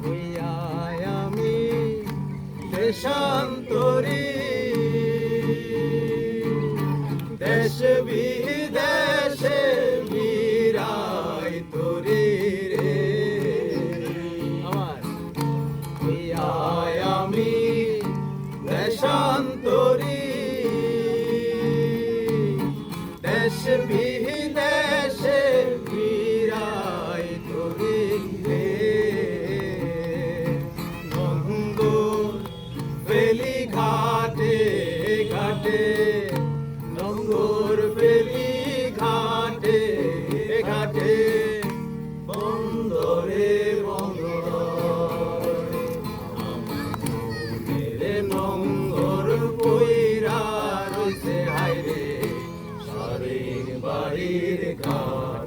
হইয়াই আমি দেশান্তরী দেশ বিদেশে বিরাই তোরি রে। আমার হইয়াই আমি দেশান্তরী দেশ বিদেশে ঘাটে ঘাটে নোংর পেলি ঘাটে ঘাটে, বন্দরে বন্দরে। নোংর পইরা রইছে হাইরে সারে বাড়ির ঘাট।